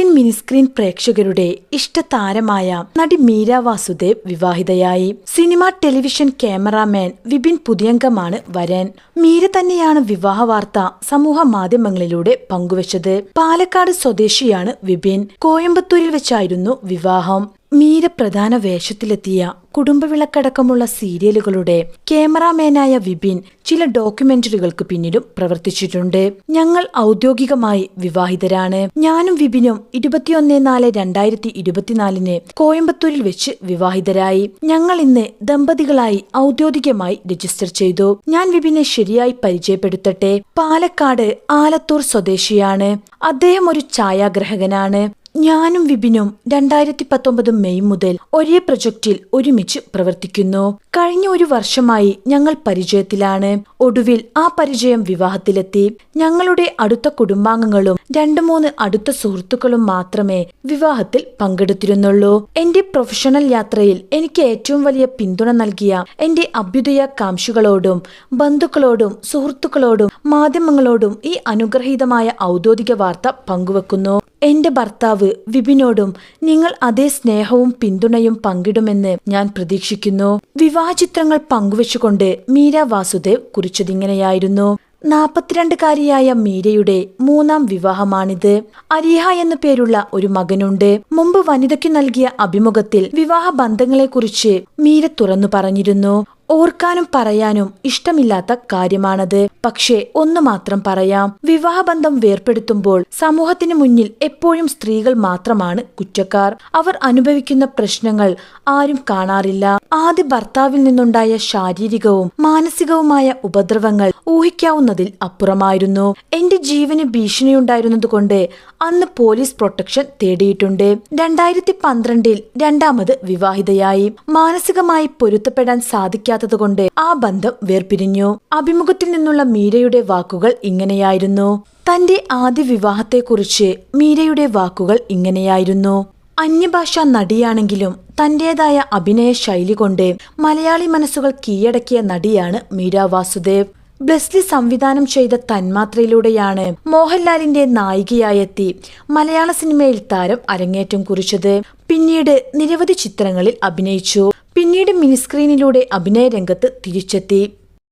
Big screen mini screen പ്രേക്ഷകരുടെ ഇഷ്ടതാരമായ നടി മീര വാസുദേവ് വിവാഹിതയായി. സിനിമ ടെലിവിഷൻ ക്യാമറാമാൻ വിപിൻ പുതിയംഗമാണ് വരൻ. മീര തന്നെയാണ് വിവാഹ വാർത്ത സമൂഹ മാധ്യമങ്ങളിലൂടെ പങ്കുവച്ചത്. പാലക്കാട് സ്വദേശിയാണ് വിപിൻ. കോയമ്പത്തൂരിൽ വെച്ചായിരുന്നു വിവാഹം. മീര പ്രധാന വേഷത്തിലെത്തിയ കുടുംബവിളക്കടക്കമുള്ള സീരിയലുകളുടെ ക്യാമറാമാനായ വിപിൻ ചില ഡോക്യുമെന്ററികൾക്ക് പിന്നിലും പ്രവർത്തിച്ചിട്ടുണ്ട്. ഞങ്ങൾ ഔദ്യോഗികമായി വിവാഹിതരാണ്. ഞാനും വിപിനും ഇരുപത്തിയൊന്ന് നാല് രണ്ടായിരത്തി ഇരുപത്തിനാലിന് കോയമ്പത്തൂരിൽ വെച്ച് വിവാഹിതരായി. ഞങ്ങൾ ഇന്ന് ദമ്പതികളായി ഔദ്യോഗികമായി രജിസ്റ്റർ ചെയ്തു. ഞാൻ വിപിനെ ശരിയായി പരിചയപ്പെടുത്തട്ടെ. പാലക്കാട് ആലത്തൂർ സ്വദേശിയാണ്. അദ്ദേഹം ഒരു ഛായാഗ്രഹകനാണ്. ഞാനും വിപിനും രണ്ടായിരത്തി പത്തൊമ്പത് മെയ് മുതൽ ഒരേ പ്രൊജക്റ്റിൽ ഒരുമിച്ച് പ്രവർത്തിക്കുന്നു. കഴിഞ്ഞ ഒരു വർഷമായി ഞങ്ങൾ പരിചയത്തിലാണ്. ഒടുവിൽ ആ പരിചയം വിവാഹത്തിലെത്തി. ഞങ്ങളുടെ അടുത്ത കുടുംബാംഗങ്ങളും രണ്ടു മൂന്ന് അടുത്ത സുഹൃത്തുക്കളും മാത്രമേ വിവാഹത്തിൽ പങ്കെടുത്തിരുന്നുള്ളൂ. എന്റെ പ്രൊഫഷണൽ യാത്രയിൽ എനിക്ക് ഏറ്റവും വലിയ പിന്തുണ നൽകിയ എന്റെ അഭ്യുദയ കാംക്ഷികളോടും ബന്ധുക്കളോടും സുഹൃത്തുക്കളോടും മാധ്യമങ്ങളോടും ഈ അനുഗ്രഹീതമായ ഔദ്യോഗിക വാർത്ത പങ്കുവെക്കുന്നു. എന്റെ ഭർത്താവ് വിപിനോടും നിങ്ങൾ അതേ സ്നേഹവും പിന്തുണയും പങ്കിടുമെന്ന് ഞാൻ പ്രതീക്ഷിക്കുന്നു. വിവാഹചിത്രങ്ങൾ പങ്കുവച്ചുകൊണ്ട് മീര വാസുദേവ് കുറിച്ചതിങ്ങനെയായിരുന്നു. നാൽപ്പത്തിരണ്ടുകാരിയായ മീരയുടെ മൂന്നാം വിവാഹമാണിത്. അരിഹ എന്നു പേരുള്ള ഒരു മകനുണ്ട്. മുമ്പ് വനിതയ്ക്ക് നൽകിയ അഭിമുഖത്തിൽ വിവാഹ ബന്ധങ്ങളെക്കുറിച്ച് മീര തുറന്നു പറഞ്ഞിരുന്നു. ഓർക്കാനും പറയാനും ഇഷ്ടമില്ലാത്ത കാര്യമാണത്. പക്ഷേ ഒന്ന് മാത്രം പറയാം. വിവാഹബന്ധം വേർപ്പെടുത്തുമ്പോൾ സമൂഹത്തിന് മുന്നിൽ എപ്പോഴും സ്ത്രീകൾ മാത്രമാണ് കുറ്റക്കാർ. അവർ അനുഭവിക്കുന്ന പ്രശ്നങ്ങൾ ആരും കാണാറില്ല. ആദ്യ ഭർത്താവിൽ നിന്നുണ്ടായ ശാരീരികവും മാനസികവുമായ ഉപദ്രവങ്ങൾ ഊഹിക്കാവുന്നതിൽ അപ്പുറമായിരുന്നു. എന്റെ ജീവന് ഭീഷണിയുണ്ടായിരുന്നതുകൊണ്ട് അന്ന് പോലീസ് പ്രൊട്ടക്ഷൻ തേടിയിട്ടുണ്ട്. രണ്ടായിരത്തി പന്ത്രണ്ടിൽ രണ്ടാമത് വിവാഹിതയായി. മാനസികമായി പൊരുത്തപ്പെടാൻ സാധിക്കാത്തതുകൊണ്ട് ആ ബന്ധം വേർപിരിഞ്ഞു. അഭിമുഖത്തിൽ നിന്നുള്ള മീരയുടെ വാക്കുകൾ ഇങ്ങനെയായിരുന്നു. തന്റെ ആദ്യ വിവാഹത്തെക്കുറിച്ച് മീരയുടെ വാക്കുകൾ ഇങ്ങനെയായിരുന്നു. അന്യഭാഷാ നടിയാണെങ്കിലും തന്റേതായ അഭിനയ ശൈലി കൊണ്ട് മലയാളി മനസ്സുകൾ കീഴടക്കിയ നടിയാണ് മീര വാസുദേവ്. ബ്ലെസ്ലി സംവിധാനം ചെയ്ത തന്മാത്രയിലൂടെയാണ് മോഹൻലാലിന്റെ നായികയായെത്തി മലയാള സിനിമയിൽ താരം അരങ്ങേറ്റം കുറിച്ചത്. പിന്നീട് നിരവധി ചിത്രങ്ങളിൽ അഭിനയിച്ചു. പിന്നീട് മിനിസ്ക്രീനിലൂടെ അഭിനയ രംഗത്ത് തിരിച്ചെത്തി.